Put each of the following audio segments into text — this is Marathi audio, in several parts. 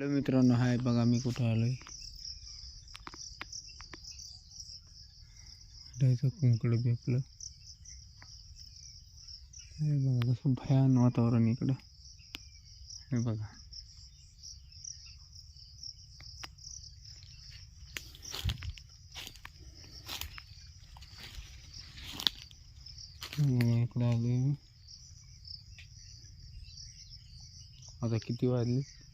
हॅलो मित्रांनो हाय बघा मी कुठं आलो आहे कुंकड बी आपलं हे बघा कसं भयान वातावरण इकडं. हे बघा. इकडं आलोय. आता किती वाजले?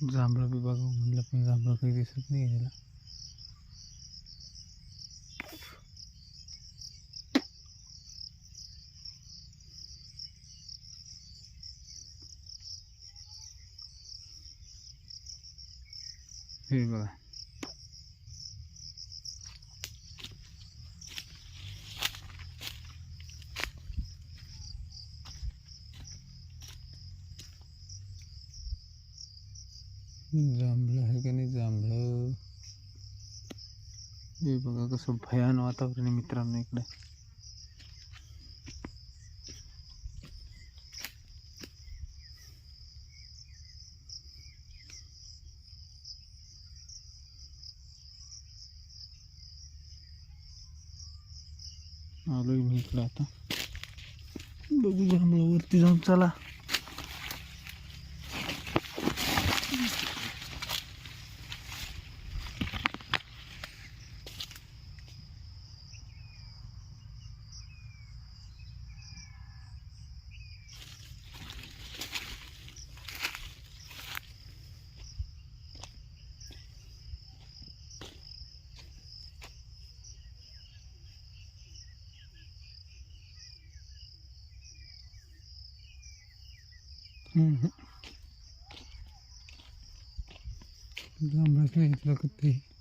जांभळं बी बघू म्हणलं पण जांभळं काही दिसत नाही याला हे बघा जांभळं आहे का नाही जांभळं? हे बघा कसं भयान वातावरण आहे मित्रांनो इकडे. आलोय मी इकडे आता. बघू जांभळं वरती जाऊन चला. हम्म. जांभळाच नाही इथलं कधी बघा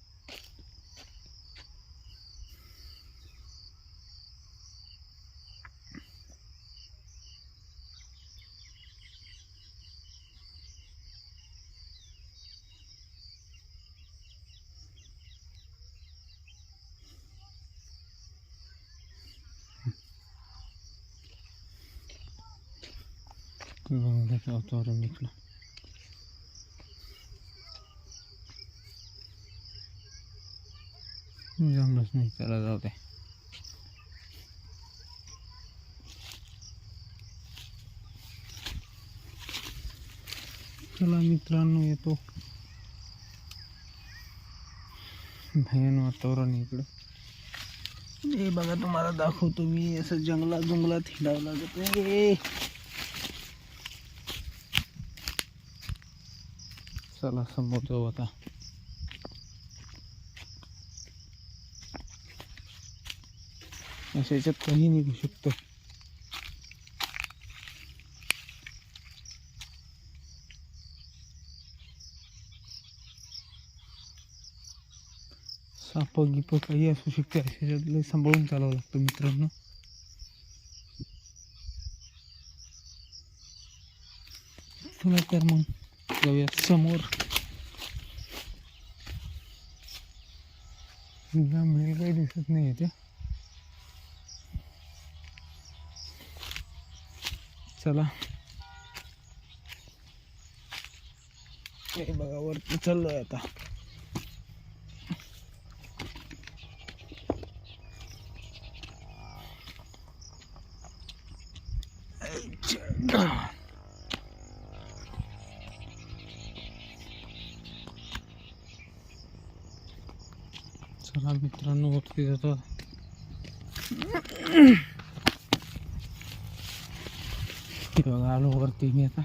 कसं वातावरण इकडं जांभळच नाही चला जाऊ चला मित्रांनो येतो भयान वातावरण इकडं हे बघा तुम्हाला दाखवतो मी असं जंगलात जंगलात हिंडावं लागत चला समोर जाऊ आता अशा याच्यात काही निघू शकतं. साप गिप काही असू शकते अशा लय सांभाळून चालावं लागतं मित्रांनो. चला तर मग. जाऊया समोर मेल काही दिसत नाही ते चला बघा वरती चाललोय आता चला मित्रांनो वरती जातो हे बघा आलो वरती मी आता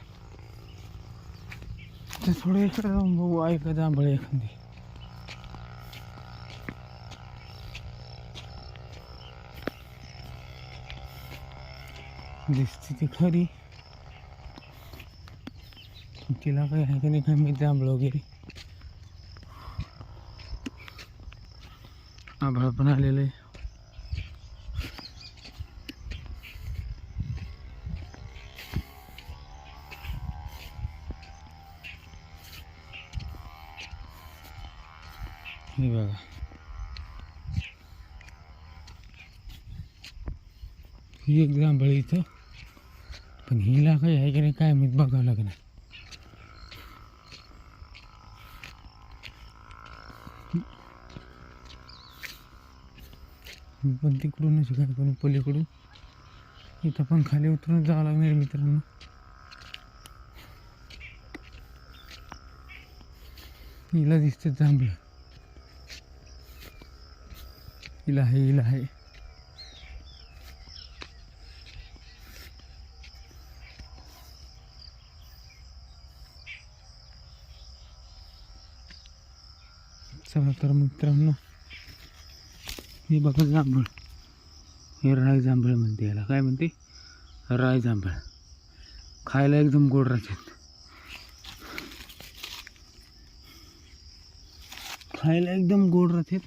तर थोडं इकडे जाऊन बघू आहे का जांभळे एखादी दिसते ती खरी तिला काही आहे का नाही काय मी जांभळं वगैरे आभाळ पण आलेलं आहे. हे बघा. ही एक जांभळी इथं. पण हिला काही आहे की नाही काय मी बघावं लागणार. पण तिकडूनच काय करून पलीकडून. इथं पण खाली उतरून जावं लागणार मित्रांनो. हिला दिसते जांभळं. हिला आहे हिला आहे. चला तर मित्रांनो. हे बघा जांभळ. हे राय जांभळ म्हणते याला. काय म्हणते? राय जांभळ. खायला एकदम गोड राहतात. खायला एकदम गोड राहतात.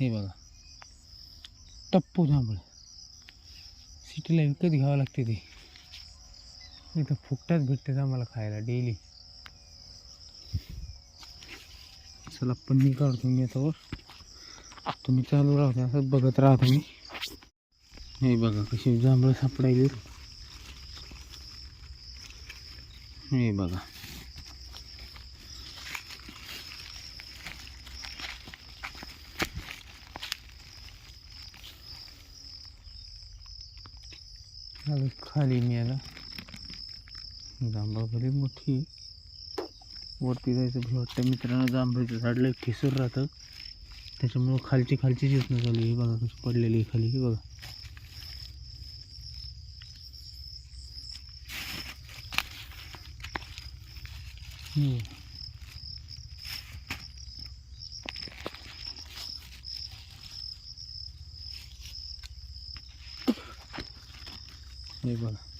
हे बघा. टप्पू जांभळ. सिटीला विकत घ्यावं लागते ते. इथं फुकटाच भेटतात आम्हाला खायला डेली. चला पण मी काढतो मी याच्यावर तुम्ही चालू राहते असं बघत राहा तुम्ही. हे बघा कशी जांभळं सापडायली. हे बघा. खाली मी याला जांभळ बरी मोठी आहे. वरती जायचं भीती वाटतं. मित्रांनो जांभळीचं झाड लय ठिसूर राहतं. त्याच्यामुळं खालची खालची योजना चालू आहे हे बघा कशी पडलेली आहे खाली. हे बघा. हे बघा.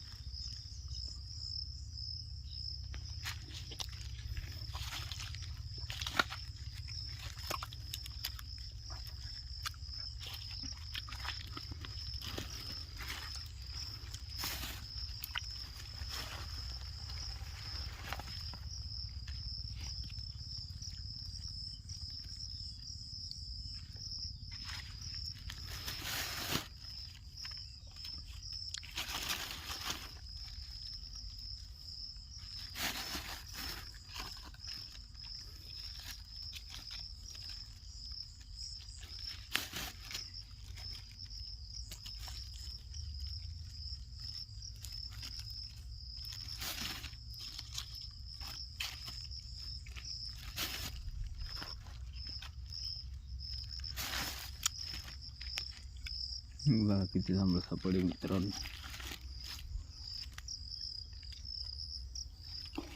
बघा किती जांभळं सापडे मित्रांनो.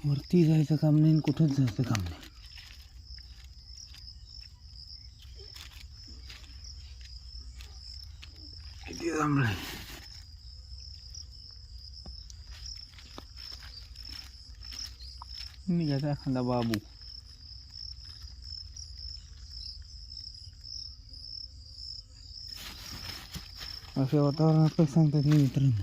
वरती जायचं काम नाही आणि कुठंच जायचं काम नाही. किती जांभळं निघायचा एखादा बाबू. अशा वातावरणात काही सांगतात नाही मित्रांनो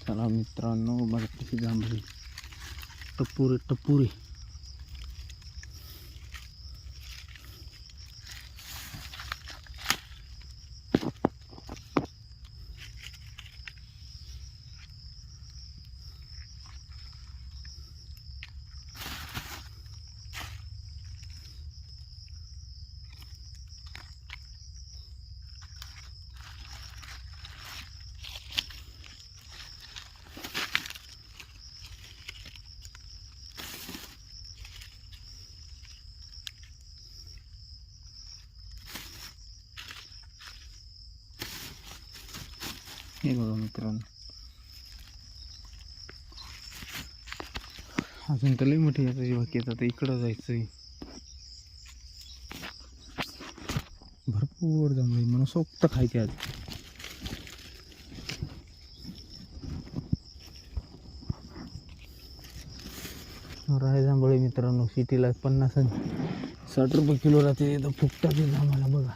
चला मित्रांनो बघा कशी जांभळी हे बघा मित्रांनो. अजून तर लई मोठी याची बाकी आहेत आता इकडं जायचंय. भरपूर जमले म्हणून सोक्त खायचे आज. राय जांभळे मित्रांनो सिटीला पन्नास साठ रुपये किलो राहते. तर फुकटात येईल आम्हाला बघा.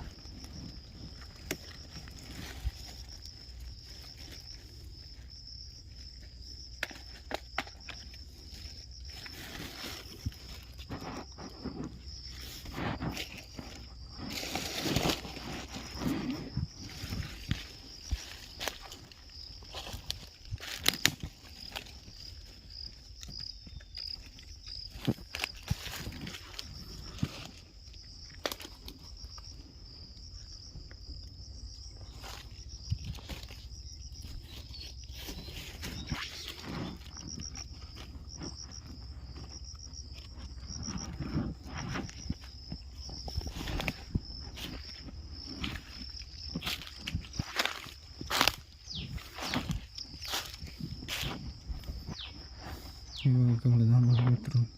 हे बघा केवढं जांभळं मित्रांनो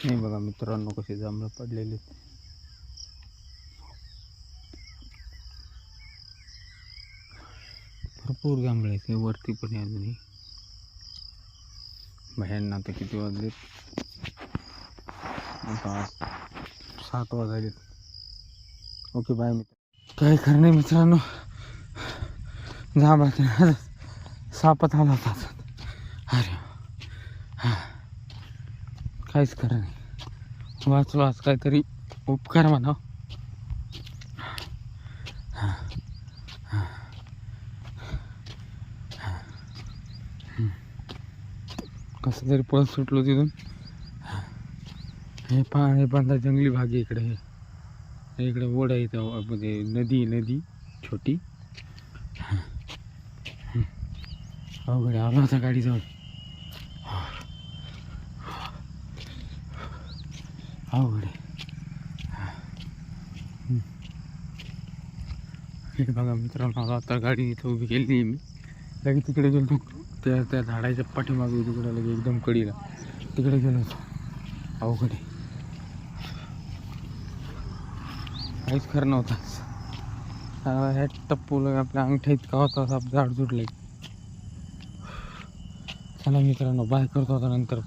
हे बघा मित्रांनो कसे जांभळं पडलेले आहेत. भरपूर जांभळे आहेत वरती पण आहे अजूनही. बाहेरनं आता किती वाजलेत? आता सात वाजायलेत. ओके बाय मित्र. काय खरं नाही मित्रांनो? जांभळा सापत आला होता अरे हा काहीच खरं नाही. वाचलो आज काहीतरी उपकार म्हणा कसं तरी पळत सुटलो तिथून. हे पा हे बांधा जंगली भाग आहे इकडे. हे इकडे ओढ आहे त्या म्हणजे नदी आहे, नदी छोटी. अवघड आहे. आला होता गाडीजवळ. अवघड आहे. हम्म. हे बघा मित्रांनो आता गाडी इथं उभी केली मी. लगेच तिकडे गेलो त्या त्या झाडाच्या पाठीमागे तिकडे लगे एकदम कडीला. तिकडे गेलो होतो. अवघड आहे. काहीच खरं नव्हता. चांगला ह्या टप्पूला आपल्या अंगठ्या इतका होता असा झाड सुटलं चला मित्रांनो बाय करतो आता नंतर.